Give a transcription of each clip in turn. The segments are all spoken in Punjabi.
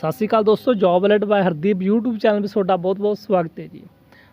ਸਤਿ ਸ਼੍ਰੀ ਅਕਾਲ ਦੋਸਤੋ, job alert by Hardeep YouTube channel 'ਤੇ ਤੁਹਾਡਾ ਬਹੁਤ-ਬਹੁਤ ਸਵਾਗਤ ਹੈ ਜੀ।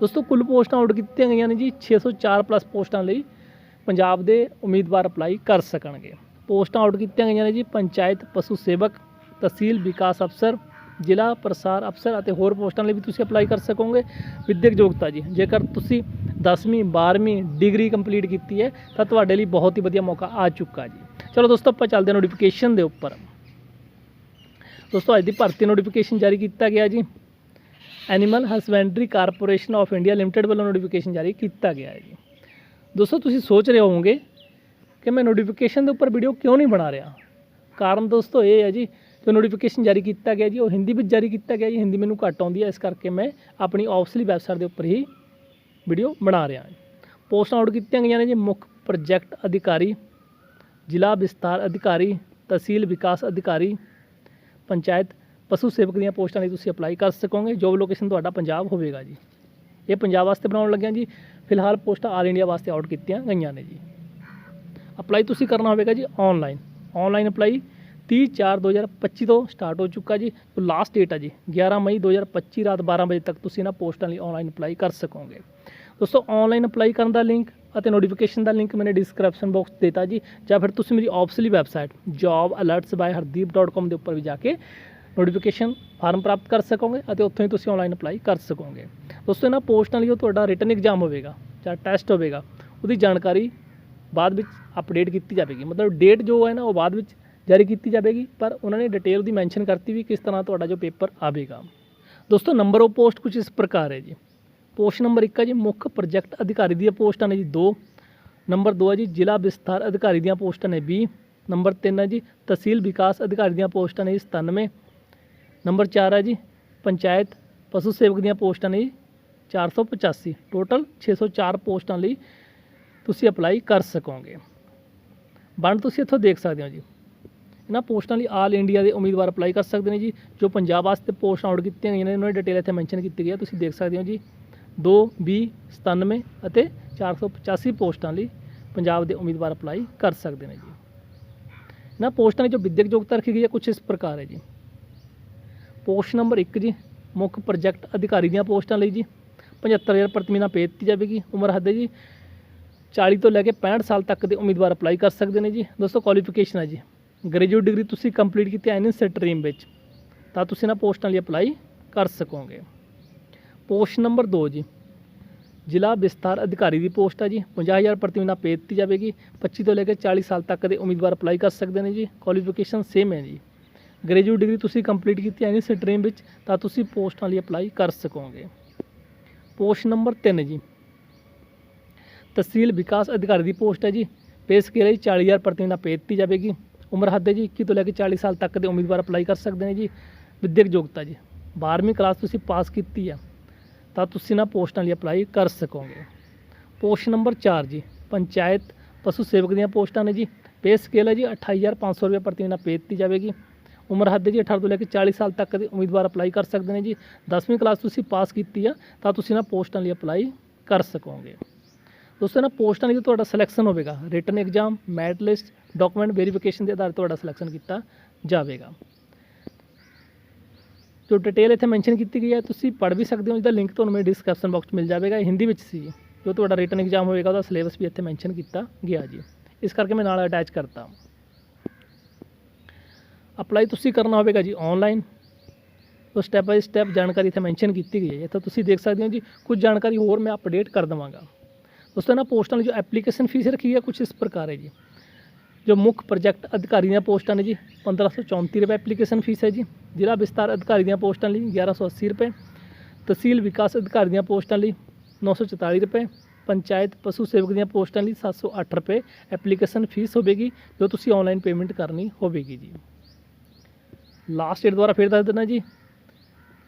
ਦੋਸਤੋ, ਕੁੱਲ ਪੋਸਟਾਂ ਆਊਟ ਕੀਤੀਆਂ ਗਈਆਂ ਨੇ ਜੀ 604 ਪਲੱਸ ਪੋਸਟਾਂ ਲਈ ਪੰਜਾਬ ਦੇ ਉਮੀਦਵਾਰ ਅਪਲਾਈ ਕਰ ਸਕਣਗੇ। ਪੋਸਟਾਂ ਆਊਟ ਕੀਤੀਆਂ ਗਈਆਂ ਨੇ ਜੀ, ਪੰਚਾਇਤ ਪਸ਼ੂ ਸੇਵਕ, ਤਹਿਸੀਲ ਵਿਕਾਸ ਅਫਸਰ, ਜ਼ਿਲ੍ਹਾ ਪ੍ਰਸਾਰ ਅਫਸਰ ਅਤੇ ਹੋਰ ਪੋਸਟਾਂ ਲਈ ਵੀ ਤੁਸੀਂ ਅਪਲਾਈ ਕਰ ਸਕੋਗੇ। ਵਿਦਿਅਕ ਯੋਗਤਾ ਜੀ, ਜੇਕਰ ਤੁਸੀਂ 10ਵੀਂ 12ਵੀਂ ਡਿਗਰੀ ਕੰਪਲੀਟ ਕੀਤੀ ਹੈ, ਤਾਂ ਤੁਹਾਡੇ ਲਈ ਬਹੁਤ ਹੀ ਵਧੀਆ ਮੌਕਾ ਆ ਚੁੱਕਾ ਜੀ। ਚਲੋ ਦੋਸਤੋ, ਆਪਾਂ ਚੱਲਦੇ ਹਾਂ ਨੋਟੀਫਿਕੇਸ਼ਨ ਦੇ ਉੱਪਰ। ਦੋਸਤੋ, ਅੱਜ ਦੀ ਭਰਤੀ ਨੋਟੀਫਿਕੇਸ਼ਨ ਜਾਰੀ ਕੀਤਾ ਗਿਆ ਜੀ। Animal husbandry corporation of India limited ਵੱਲੋਂ ਨੋਟੀਫਿਕੇਸ਼ਨ ਜਾਰੀ ਕੀਤਾ ਗਿਆ ਹੈ ਜੀ। ਦੋਸਤੋ, ਤੁਸੀਂ ਸੋਚ ਰਹੇ ਹੋਵੋਗੇ ਕਿ ਮੈਂ ਨੋਟੀਫਿਕੇਸ਼ਨ ਦੇ ਉੱਪਰ ਵੀਡੀਓ ਕਿਉਂ ਨਹੀਂ ਬਣਾ ਰਿਹਾ? ਕਾਰਨ ਦੋਸਤੋ, ਇਹ ਹੈ ਜੀ, ਜੋ ਨੋਟੀਫਿਕੇਸ਼ਨ ਜਾਰੀ ਕੀਤਾ ਗਿਆ ਜੀ, ਉਹ ਹਿੰਦੀ ਵਿੱਚ ਜਾਰੀ ਕੀਤਾ ਗਿਆ ਜੀ, ਹਿੰਦੀ ਮੈਨੂੰ ਘੱਟ ਆਉਂਦੀ ਹੈ, ਇਸ ਕਰਕੇ ਮੈਂ ਆਪਣੀ ਆਫਸਲੀ ਵੈਬਸਾਈਟ ਦੇ ਉੱਪਰ ਹੀ ਵੀਡੀਓ ਬਣਾ ਰਿਹਾ ਹਾਂ। ਪੋਸਟਾਂ ਆਊਟ ਕੀਤੀਆਂ ਗਈਆਂ ਨੇ ਜੀ, ਮੁੱਖ ਪ੍ਰੋਜੈਕਟ ਅਧਿਕਾਰੀ, ਜ਼ਿਲ੍ਹਾ ਵਿਸਤਾਰ ਅਧਿਕਾਰੀ, ਤਹਿਸੀਲ ਵਿਕਾਸ ਅਧਿਕਾਰੀ, ਪੰਚਾਇਤ ਪਸ਼ੂ ਸੇਵਕ ਦੀਆਂ ਪੋਸਟਾਂ ਲਈ ਤੁਸੀਂ ਅਪਲਾਈ ਕਰ ਸਕੋਗੇ ਜੋਬ ਲੋਕੇਸ਼ਨ ਤੁਹਾਡਾ ਪੰਜਾਬ ਹੋਵੇਗਾ ਜੀ। ਇਹ ਪੰਜਾਬ ਵਾਸਤੇ ਬਣਾਉਣ ਲੱਗਿਆ ਜੀ। ਫਿਲਹਾਲ ਪੋਸਟਾਂ ਆਲ ਇੰਡੀਆ ਵਾਸਤੇ ਆਊਟ ਕੀਤੀਆਂ ਗਈਆਂ ਨੇ ਜੀ। ਅਪਲਾਈ ਤੁਸੀਂ ਕਰਨਾ ਹੋਵੇਗਾ ਜੀ ਆਨਲਾਈਨ ਆਨਲਾਈਨ ਅਪਲਾਈ 30 4 2025 ਤੋਂ ਸਟਾਰਟ ਹੋ ਚੁੱਕਾ ਜੀ। ਜੋ ਲਾਸਟ ਡੇਟ ਹੈ ਜੀ 11 ਮਈ 2025 ਰਾਤ 12 ਵਜੇ ਤੱਕ ਤੁਸੀਂ ਇਹਨਾਂ ਪੋਸਟਾਂ ਲਈ ਆਨਲਾਈਨ ਅਪਲਾਈ ਕਰ ਸਕੋਗੇ। ਦੋਸਤੋ ਆਨਲਾਈਨ ਅਪਲਾਈ ਕਰਨ ਦਾ ਲਿੰਕ ਅਤੇ ਨੋਟੀਫਿਕੇਸ਼ਨ ਦਾ ਲਿੰਕ ਮੈਨੇ ਡਿਸਕ੍ਰਿਪਸ਼ਨ ਬਾਕਸ ਦਿੱਤਾ ਜੀ। ਜਾਂ ਫਿਰ ਤੁਸੀਂ ਮੇਰੀ ਆਫਸਲੀ ਵੈਬਸਾਈਟ jobalerts.hardeep.com ਦੇ ਉੱਪਰ ਵੀ ਜਾ ਕੇ ਨੋਟੀਫਿਕੇਸ਼ਨ ਫਾਰਮ ਪ੍ਰਾਪਤ ਕਰ ਸਕੋਗੇ ਅਤੇ ਉੱਥੋਂ ਹੀ ਤੁਸੀਂ ਆਨਲਾਈਨ ਅਪਲਾਈ ਕਰ ਸਕੋਗੇ ਦੋਸਤੋ ਇਹਨਾਂ ਪੋਸਟਾਂ ਲਈ ਜੋ ਤੁਹਾਡਾ ਰਿਟਨ ਐਗਜ਼ਾਮ ਹੋਵੇਗਾ ਜਾਂ ਟੈਸਟ ਹੋਵੇਗਾ ਉਹਦੀ ਜਾਣਕਾਰੀ ਬਾਅਦ ਵਿੱਚ ਅਪਡੇਟ ਕੀਤੀ ਜਾਵੇਗੀ ਮਤਲਬ ਡੇਟ ਜੋ ਹੈ ਨਾ ਉਹ ਬਾਅਦ ਵਿੱਚ ਜਾਰੀ ਕੀਤੀ ਜਾਵੇਗੀ ਪਰ ਉਹਨਾਂ ਨੇ ਡਿਟੇਲ ਦੀ ਮੈਂਸ਼ਨ ਕਰਤੀ ਵੀ ਕਿਸ ਤਰ੍ਹਾਂ ਤੁਹਾਡਾ ਜੋ ਪੇਪਰ ਆਵੇਗਾ ਦੋਸਤੋ ਨੰਬਰ ਆਫ ਪੋਸਟ ਕੁਝ ਇਸ ਪ੍ਰਕਾਰ ਹੈ ਜੀ ਪੋਸਟ ਨੰਬਰ 1 ਹੈ ਜੀ ਮੁੱਖ ਪ੍ਰੋਜੈਕਟ ਅਧਿਕਾਰੀ ਦੀਆਂ ਪੋਸਟਾਂ ਨੇ ਜੀ 2 ਨੰਬਰ 2 ਹੈ ਜੀ ਜ਼ਿਲ੍ਹਾ ਵਿਸਥਾਰ ਅਧਿਕਾਰੀ ਦੀਆਂ ਪੋਸਟਾਂ ਨੇ 20 ਨੰਬਰ 3 ਹੈ ਜੀ ਤਹਿਸੀਲ ਵਿਕਾਸ ਅਧਿਕਾਰੀ ਦੀਆਂ ਪੋਸਟਾਂ ਨੇ ਜੀ 97 ਨੰਬਰ 4 ਹੈ ਜੀ, ਪੰਚਾਇਤ ਪਸ਼ੂ ਸੇਵਕ ਦੀਆਂ ਪੋਸਟਾਂ ਨੇ ਜੀ 485 ਟੋਟਲ 604 ਪੋਸਟਾਂ ਲਈ ਤੁਸੀਂ ਅਪਲਾਈ ਕਰ ਸਕੋਗੇ। ਵੰਡ ਤੁਸੀਂ ਇੱਥੋਂ ਦੇਖ ਸਕਦੇ ਹੋ ਜੀ। ਇਹਨਾਂ ਪੋਸਟਾਂ ਲਈ ਆਲ ਇੰਡੀਆ ਦੇ ਉਮੀਦਵਾਰ ਅਪਲਾਈ ਕਰ ਸਕਦੇ ਨੇ ਜੀ। ਜੋ ਪੰਜਾਬ ਵਾਸਤੇ ਪੋਸਟ ਆਊਟ ਕੀਤੀਆਂ ਗਈਆਂ ਨੇ, ਉਹਨਾਂ ਦੀ ਡਿਟੇਲ ਇੱਥੇ ਮੈਂਸ਼ਨ ਕੀਤੀ ਗਈ ਹੈ, ਤੁਸੀਂ ਦੇਖ ਸਕਦੇ ਹੋ ਜੀ। 2 20 97 ਅਤੇ 485 ਪੋਸਟਾਂ ਲਈ ਪੰਜਾਬ ਦੇ ਉਮੀਦਵਾਰ ਅਪਲਾਈ ਕਰ ਸਕਦੇ ਨੇ ਜੀ। ਇਹਨਾਂ ਪੋਸਟਾਂ ਲਈ ਜੋ ਵਿਦਿਅਕ ਯੋਗਤਾ ਰੱਖੀ ਗਈ ਹੈ ਕੁਝ ਇਸ ਪ੍ਰਕਾਰ ਹੈ ਜੀ। ਪੋਸਟ ਨੰਬਰ 1 ਜੀ, ਮੁੱਖ ਪ੍ਰੋਜੈਕਟ ਅਧਿਕਾਰੀ ਦੀਆਂ ਪੋਸਟਾਂ ਲਈ ਜੀ। 75000 ਪ੍ਰਤੀ ਮਹੀਨਾ ਪੇ ਦਿੱਤੀ ਜਾਵੇਗੀ, ਉਮਰ ਹੱਦ ਹੈ ਜੀ। 40 ਤੋਂ ਲੈ ਕੇ 65 ਸਾਲ ਤੱਕ ਦੇ ਉਮੀਦਵਾਰ ਅਪਲਾਈ ਕਰ ਸਕਦੇ ਨੇ ਜੀ। ਦੋਸਤੋ ਕੁਆਲੀਫਿਕੇਸ਼ਨ ਹੈ ਜੀ। ਗ੍ਰੈਜੂਏਟ ਡਿਗਰੀ ਤੁਸੀਂ ਕੰਪਲੀਟ ਕੀਤੀ ਹੈ ਐਨੀ ਸਟਰੀਮ ਵਿੱਚ, ਤਾਂ ਤੁਸੀਂ ਇਹਨਾਂ ਪੋਸਟਾਂ ਲਈ ਅਪਲਾਈ ਕਰ ਸਕੋਗੇ। ਪੋਸਟ ਨੰਬਰ 2 ਜੀ, ਜ਼ਿਲ੍ਹਾ ਵਿਸਤਾਰ ਅਧਿਕਾਰੀ ਦੀ ਪੋਸਟ ਹੈ ਜੀ। 50000 ਪ੍ਰਤੀ ਮਹੀਨਾ ਪੇ ਦਿੱਤੀ ਜਾਵੇਗੀ 25 ਤੋਂ ਲੈ ਕੇ 40 ਸਾਲ ਤੱਕ ਦੇ ਉਮੀਦਵਾਰ ਅਪਲਾਈ ਕਰ ਸਕਦੇ ਨੇ ਜੀ। ਕੁਆਲੀਫਿਕੇਸ਼ਨ ਸੇਮ ਹੈ ਜੀ। ਗ੍ਰੈਜੂਏਟ ਡਿਗਰੀ ਤੁਸੀਂ ਕੰਪਲੀਟ ਕੀਤੀ ਹੈ ਐਨੀ ਸਟਰੀਮ ਵਿੱਚ, ਤਾਂ ਤੁਸੀਂ ਪੋਸਟਾਂ ਲਈ ਅਪਲਾਈ ਕਰ ਸਕੋਗੇ। ਪੋਸਟ ਨੰਬਰ 3 ਜੀ। ਤਹਿਸੀਲ ਵਿਕਾਸ ਅਧਿਕਾਰੀ ਦੀ ਪੋਸਟ ਹੈ ਜੀ। ਪੇ ਸਕੇਲ ਹੈ ਜੀ 40000 ਪ੍ਰਤੀ ਮਹੀਨਾ ਪੇ ਦਿੱਤੀ ਜਾਵੇਗੀ। ਉਮਰ ਹੱਦ ਹੈ ਜੀ 21 ਤੋਂ ਲੈ ਕੇ 40 ਸਾਲ ਤੱਕ ਦੇ ਉਮੀਦਵਾਰ ਅਪਲਾਈ ਕਰ ਸਕਦੇ ਨੇ ਜੀ। ਵਿਦਿਅਕ ਯੋਗਤਾ ਜੀ। 12ਵੀਂ ਕਲਾਸ ਤੁਸੀਂ ਪਾਸ ਕੀਤੀ ਆ ਤਾਂ ਤੁਸੀਂ ਨਾ ਪੋਸਟਾਂ ਲਈ ਅਪਲਾਈ ਕਰ ਸਕੋਗੇ। ਪੋਸਟ ਨੰਬਰ 4 ਜੀ। ਪੰਚਾਇਤ ਪਸ਼ੂ ਸੇਵਕ ਦੀਆਂ ਪੋਸਟਾਂ ਨੇ ਜੀ। ਪੇ ਸਕੇਲ ਹੈ ਜੀ 28500 ਰੁਪਏ ਪ੍ਰਤੀ ਮਹੀਨਾ ਪੇ ਦਿੱਤੀ ਜਾਵੇਗੀ। ਉਮਰ ਹੱਦ ਹੈ ਜੀ 18 ਤੋਂ ਲੈ ਕੇ 40 ਸਾਲ ਤੱਕ ਦੇ ਉਮੀਦਵਾਰ ਅਪਲਾਈ ਕਰ ਸਕਦੇ ਨੇ ਜੀ। 10ਵੀਂ ਕਲਾਸ ਤੁਸੀਂ ਪਾਸ ਕੀਤੀ ਆ, ਤਾਂ ਤੁਸੀਂ ਨਾ ਪੋਸਟਾਂ ਲਈ ਅਪਲਾਈ ਕਰ ਸਕੋਗੇ। ਦੋਸਤੋ ਨਾ ਪੋਸਟਾਂ ਲਈ ਤੁਹਾਡਾ ਸਿਲੈਕਸ਼ਨ ਹੋਵੇਗਾ। Written exam merit list document verification ਦੇ ਆਧਾਰ ਤੇ ਤੁਹਾਡਾ ਸਿਲੈਕਸ਼ਨ ਕੀਤਾ ਜਾਵੇਗਾ। ਜੋ ਡਿਟੇਲ ਇੱਥੇ ਮੈਂਸ਼ਨ ਕੀਤੀ ਗਈ ਹੈ ਤੁਸੀਂ ਪੜ੍ਹ ਵੀ ਸਕਦੇ ਹੋ ਜਿਹਦਾ ਲਿੰਕ ਤੁਹਾਨੂੰ ਮੇਰੇ ਡਿਸਕ੍ਰਿਪਸ਼ਨ ਬਾਕਸ 'ਚ ਮਿਲ ਜਾਵੇਗਾ ਹਿੰਦੀ ਵਿੱਚ ਸੀ। ਜੋ ਤੁਹਾਡਾ ਰਿਟਨ ਐਗਜ਼ਾਮ ਹੋਵੇਗਾ, ਉਹਦਾ ਸਿਲੇਬਸ ਵੀ ਇੱਥੇ ਮੈਂਸ਼ਨ ਕੀਤਾ ਗਿਆ ਜੀ। ਇਸ ਕਰਕੇ ਮੈਂ ਨਾਲ ਅਟੈਚ ਕਰਤਾ। ਅਪਲਾਈ ਤੁਸੀਂ ਕਰਨਾ ਹੋਵੇਗਾ ਜੀ ਆਨਲਾਈਨ ਉਹ ਸਟੈਪ ਬਾਈ ਸਟੈਪ ਜਾਣਕਾਰੀ ਇੱਥੇ ਮੈਂਸ਼ਨ ਕੀਤੀ ਗਈ ਹੈ ਇੱਥੇ ਤੁਸੀਂ ਦੇਖ ਸਕਦੇ ਹੋ ਜੀ, ਕੁਝ ਜਾਣਕਾਰੀ ਹੋਰ ਮੈਂ ਅਪਡੇਟ ਕਰ ਦਵਾਂਗਾ। ਦੋਸਤੋ, ਇਹਨਾਂ ਪੋਸਟਾਂ ਲਈ ਜੋ ਐਪਲੀਕੇਸ਼ਨ ਫੀਸ ਰੱਖੀ ਹੈ ਕੁਝ ਇਸ ਪ੍ਰਕਾਰ ਹੈ ਜੀ। ਜੋ ਮੁੱਖ ਪ੍ਰੋਜੈਕਟ ਅਧਿਕਾਰੀ ਦੀਆਂ ਪੋਸਟਾਂ ਨੇ ਜੀ 1534 ਰੁਪਏ ਐਪਲੀਕੇਸ਼ਨ ਫੀਸ ਹੈ ਜੀ। ਜ਼ਿਲ੍ਹਾ ਵਿਸਤਾਰ ਅਧਿਕਾਰੀ ਦੀਆਂ ਪੋਸਟਾਂ ਲਈ 1180 ਰੁਪਏ। ਤਹਿਸੀਲ ਵਿਕਾਸ ਅਧਿਕਾਰੀ ਦੀਆਂ ਪੋਸਟਾਂ ਲਈ 944 ਰੁਪਏ। ਪੰਚਾਇਤ ਪਸ਼ੂ ਸੇਵਕ ਦੀਆਂ ਪੋਸਟਾਂ ਲਈ 708 ਰੁਪਏ ਐਪਲੀਕੇਸ਼ਨ ਫੀਸ ਹੋਵੇਗੀ, ਜੋ ਤੁਸੀਂ ਆਨਲਾਈਨ ਪੇਮੈਂਟ ਕਰਨੀ ਹੋਵੇਗੀ ਜੀ। ਲਾਸਟ ਡੇਟ ਦੁਆਰਾ ਫਿਰ ਦੱਸ ਦਿੰਦਾ ਜੀ।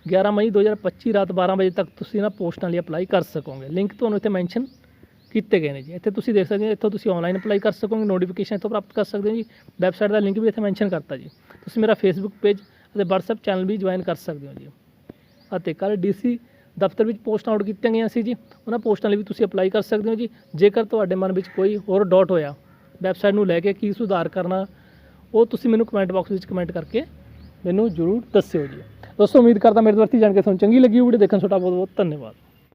11 ਮਈ 2025 ਰਾਤ 12 ਵਜੇ ਤੱਕ ਤੁਸੀਂ ਨਾ ਪੋਸਟਾਂ ਲਈ ਅਪਲਾਈ ਕਰ ਸਕੋਗੇ। ਲਿੰਕ ਤੁਹਾਨੂੰ ਇੱਥੇ ਮੈਂਸ਼ਨ ਕੀਤੇ ਗਏ ਨੇ ਜੀ। ਇੱਥੇ ਤੁਸੀਂ ਦੇਖ ਸਕਦੇ ਹੋ, ਇੱਥੋਂ ਤੁਸੀਂ ਆਨਲਾਈਨ ਅਪਲਾਈ ਕਰ ਸਕੋਗੇ ਨੋਟੀਫਿਕੇਸ਼ਨ ਇੱਥੋਂ ਪ੍ਰਾਪਤ ਕਰ ਸਕਦੇ ਹੋ ਜੀ। ਵੈਬਸਾਈਟ ਦਾ ਲਿੰਕ ਵੀ ਇੱਥੇ ਮੈਂਸ਼ਨ ਕਰਤਾ ਜੀ। ਤੁਸੀਂ ਮੇਰਾ ਫੇਸਬੁੱਕ ਪੇਜ ਅਤੇ WhatsApp ਚੈਨਲ ਵੀ ਜੁਆਇਨ ਕਰ ਸਕਦੇ ਹੋ ਜੀ। ਅਤੇ ਕੱਲ੍ਹ ਡੀਸੀ ਦਫ਼ਤਰ ਵਿੱਚ ਪੋਸਟਾਂ ਆਊਟ ਕੀਤੀਆਂ ਗਈਆਂ ਸੀ ਜੀ। ਉਹਨਾਂ ਪੋਸਟਾਂ ਲਈ ਵੀ ਤੁਸੀਂ ਅਪਲਾਈ ਕਰ ਸਕਦੇ ਹੋ ਜੀ। ਜੇਕਰ ਤੁਹਾਡੇ ਮਨ ਵਿੱਚ ਕੋਈ ਹੋਰ ਡਾਊਟ ਹੋਇਆ ਵੈਬਸਾਈਟ ਨੂੰ ਲੈ ਕੇ ਕੀ ਸੁਧਾਰ ਕਰਨਾ, ਉਹ ਤੁਸੀਂ ਮੈਨੂੰ ਕਮੈਂਟ ਬਾਕਸ ਵਿੱਚ ਕਮੈਂਟ ਕਰਕੇ ਮੈਨੂੰ ਜ਼ਰੂਰ ਦੱਸਿਓ ਜੀ। ਦੋਸਤੋ, ਉਮੀਦ ਕਰਦਾ ਮੇਰੇ ਤੋਂ ਵਰਤੀ ਜਾਣ ਕੇ ਤੁਹਾਨੂੰ ਚੰਗੀ ਲੱਗੀ ਵੀਡੀਓ ਦੇਖਣ ਤੁਹਾਡਾ ਬਹੁਤ ਬਹੁਤ ਧੰਨਵਾਦ।